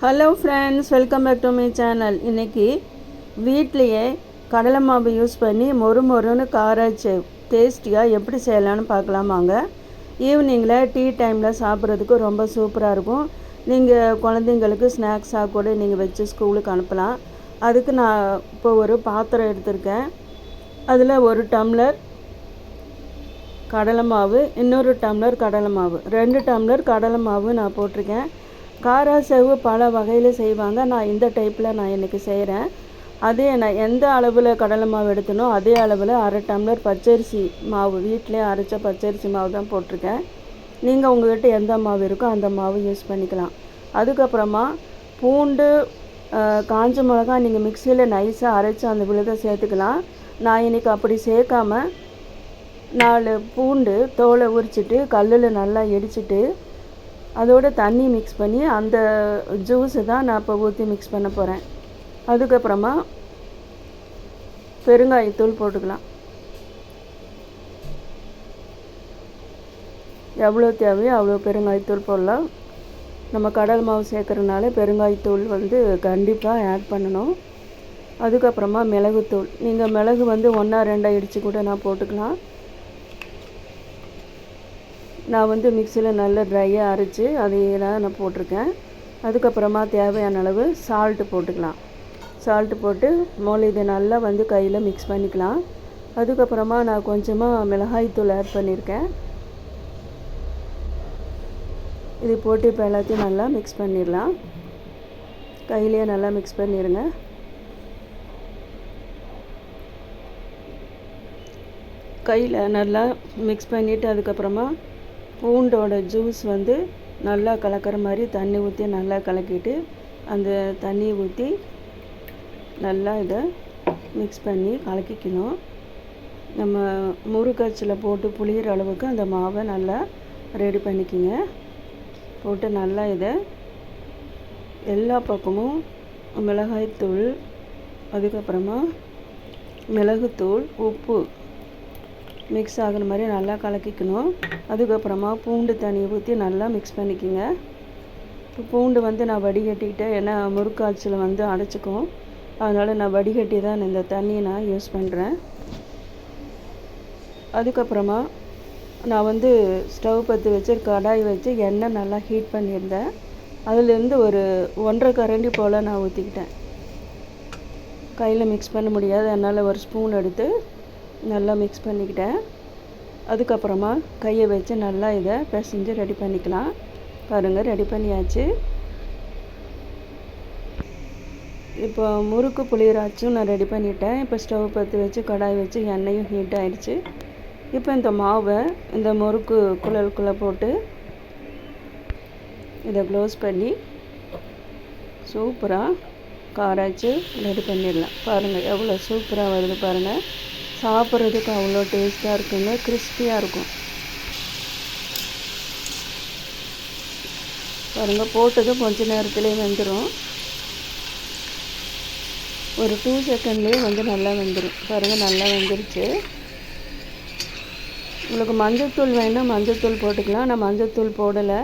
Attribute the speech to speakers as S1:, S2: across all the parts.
S1: Hello friends welcome back to my channel இன்றைக்கி வீட்லேயே கடலை மாவு யூஸ் பண்ணி மொறு மொறுன்னு காராய்ச்சி டேஸ்டியாக எப்படி செய்யலான்னு பார்க்கலாமாங்க ஈவினிங்கில் டீ டைமில் சாப்பிட்றதுக்கு ரொம்ப சூப்பராக இருக்கும். நீங்கள் குழந்தைங்களுக்கு ஸ்நாக்ஸாக கூட நீங்கள் வச்சு ஸ்கூலுக்கு அனுப்பலாம். அதுக்கு நான் இப்போ ஒரு பாத்திரம் எடுத்திருக்கேன். அதில் ஒரு டம்ளர் கடலை மாவு இன்னொரு டம்ளர் கடலை மாவு. ரெண்டு டம்ளர் கடலை மாவு நான் போட்டிருக்கேன். காரா செவ்வு பல வகையில் செய்வாங்க. நான் இந்த டைப்பில் நான் இன்றைக்கி செய்கிறேன் அதே நான் எந்த அளவில் கடலை மாவு எடுத்தனோ அதே அளவில் அரை டம்ளர் பச்சரிசி மாவு வீட்டிலே அரைச்ச பச்சரிசி மாவு தான் போட்டிருக்கேன். நீங்கள் உங்கள்கிட்ட எந்த மாவு இருக்கோ அந்த மாவு யூஸ் பண்ணிக்கலாம். அதுக்கப்புறமா பூண்டு காஞ்ச மிளகா நீங்கள் மிக்சியில் நைஸாக அரைச்சி அந்த விழுதை சேர்த்துக்கலாம். நான் இன்றைக்கி அப்படி சேர்க்காம நாலு பூண்டு தோலை உரிச்சிட்டு கல்லில் நல்லா இடிச்சிட்டு அதோட தண்ணி மிக்ஸ் பண்ணி அந்த ஜூஸு தான் நான் இப்போ ஊற்றி மிக்ஸ் பண்ண போகிறேன் அதுக்கப்புறமா பெருங்காயத்தூள் போட்டுக்கலாம். எவ்வளோ தேவையோ அவ்வளோ பெருங்காயத்தூள் போடலாம். நம்ம கடல் மாவு சேர்க்குறதுனால பெருங்காயத்தூள் வந்து கண்டிப்பாக ஆட் பண்ணணும். அதுக்கப்புறமா மிளகுத்தூள். நீங்கள் மிளகு வந்து ஒன்றா ரெண்டாக இடித்து கூட நான் போட்டுக்கலாம். நான் வந்து மிக்சியில் நல்லா ட்ரையாக அரைச்சி அதையெல்லாம் நான் போட்டிருக்கேன். அதுக்கப்புறமா தேவையான அளவு சால்ட்டு போட்டுக்கலாம். சால்ட்டு போட்டு மோளை இதை நல்லா வந்து கையில் மிக்ஸ் பண்ணிக்கலாம். அதுக்கப்புறமா நான் கொஞ்சமாக மிளகாய் தூள் ஆட் பண்ணியிருக்கேன் இது போட்டு இப்போ எல்லாத்தையும் நல்லா மிக்ஸ் பண்ணிடலாம். கையிலேயே நல்லா மிக்ஸ் பண்ணிடுங்க கையில் நல்லா மிக்ஸ் பண்ணிவிட்டு அதுக்கப்புறமா பூண்டோட ஜூஸ் வந்து நல்லா கலக்கிற மாதிரி தண்ணி ஊற்றி நல்லா கலக்கிட்டு அந்த தண்ணியை ஊற்றி நல்லா இதை மிக்ஸ் பண்ணி கலக்கிக்கணும். நம்ம முறுக்கச்சில் போட்டு புளிகிற அளவுக்கு அந்த மாவை நல்லா ரெடி பண்ணிக்கிங்க. போட்டு நல்லா இதை எல்லா பக்கமும் மிளகாய்த்தூள் அதுக்கப்புறமா மிளகுத்தூள் உப்பு மிக்ஸ் ஆகிற மாதிரி நல்லா கலக்கிக்கணும். அதுக்கப்புறமா பூண்டு தண்ணியை ஊற்றி நல்லா மிக்ஸ் பண்ணிக்கோங்க. இப்போ பூண்டு வந்து நான் வடிகட்டிக்கிட்டேன் ஏன்னா முறுக்காய்ச்சல் வந்து அடைச்சிக்கும். அதனால் நான் வடிகட்டி தான் இந்த தண்ணியை நான் யூஸ் பண்ணுறேன் அதுக்கப்புறமா நான் வந்து ஸ்டவ் பற்றி வச்சு கடாய் வச்சு எண்ணெய் நல்லா ஹீட் பண்ணியிருந்தேன். அதுலேருந்து ஒரு ஒன்றரை கரண்டி போல் நான் ஊற்றிக்கிட்டேன் கையில் மிக்ஸ் பண்ண முடியாது. அதனால் ஒரு ஸ்பூன் எடுத்து நல்லா மிக்ஸ் பண்ணிக்கிட்டேன். அதுக்கப்புறமா கையை வச்சு நல்லா இதை பிசைஞ்சு ரெடி பண்ணிக்கலாம். பாருங்கள் ரெடி பண்ணியாச்சு. இப்போ முறுக்கு புளியராச்சும் நான் ரெடி பண்ணிட்டேன். இப்போ ஸ்டவ் பற்றி வச்சு கடாய் வச்சு எண்ணெயும் ஹீட் ஆகிடுச்சு இப்போ இந்த மாவை இந்த முறுக்கு குழலுக்குள்ளே போட்டு இதை க்ளோஸ் பண்ணி சூப்பராக காராச்சு ரெடி பண்ணிடலாம். பாருங்கள் எவ்வளோ சூப்பராக வருது பாருங்கள் சாப்பிட்றதுக்கு அவ்வளோ டேஸ்ட்டாக இருக்குங்க கிறிஸ்பியாக இருக்கும். பாருங்கள் போட்டது கொஞ்ச நேரத்துலேயே வெந்துடும் ஒரு டூ செகண்ட்லேயே வந்து நல்லா வெந்துடும் பாருங்கள் நல்லா வெந்துருச்சு. உங்களுக்கு மஞ்சத்தூள் வேணால் மஞ்சத்தூள் போட்டுக்கலாம். நான் மஞ்சத்தூள் போடலை.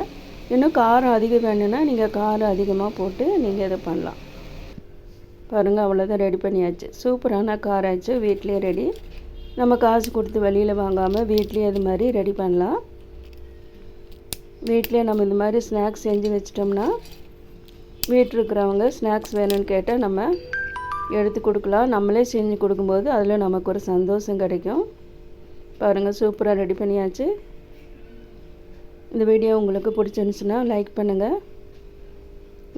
S1: இன்னும் காரம் அதிகம் வேணும்னா நீங்கள் காரம் அதிகமாக போட்டு நீங்கள் இதை பண்ணலாம். பாருங்கள் அவ்வளோதான் ரெடி பண்ணியாச்சு. சூப்பரான கார் ஆச்சு. வீட்லேயே ரெடி நம்ம காசு கொடுத்து வெளியில் வாங்காமல் வீட்லேயே இது மாதிரி ரெடி பண்ணலாம். வீட்லேயே நம்ம இந்த மாதிரி ஸ்நாக்ஸ் செஞ்சு வச்சிட்டோம்னா வீட்டில் இருக்கிறவங்க ஸ்நாக்ஸ் வேணும்னு கேட்டால் நம்ம எடுத்து கொடுக்கலாம். நம்மளே செஞ்சு கொடுக்கும்போது அதில் நமக்கு ஒரு சந்தோஷம் கிடைக்கும். பாருங்கள் சூப்பராக ரெடி பண்ணியாச்சு. இந்த வீடியோ உங்களுக்கு பிடிச்சிருந்துச்சுன்னா லைக் பண்ணுங்கள்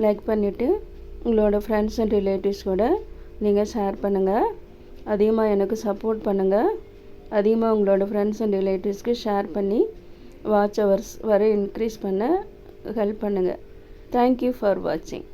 S1: லைக் பண்ணிவிட்டு உங்களோட ஃப்ரெண்ட்ஸ் அண்ட் ரிலேட்டிவ்ஸ் கூட நீங்கள் ஷேர் பண்ணுங்கள் அதிகமாக எனக்கு சப்போர்ட் பண்ணுங்கள் அதிகமாக உங்களோட ஃப்ரெண்ட்ஸ் அண்ட் ரிலேட்டிவ்ஸ்க்கு ஷேர் பண்ணி வாட்ச் ஹவர்ஸ் வரை இன்க்ரீஸ் பண்ண ஹெல்ப் பண்ணுங்கள் தேங்க்யூ ஃபார் வாட்சிங்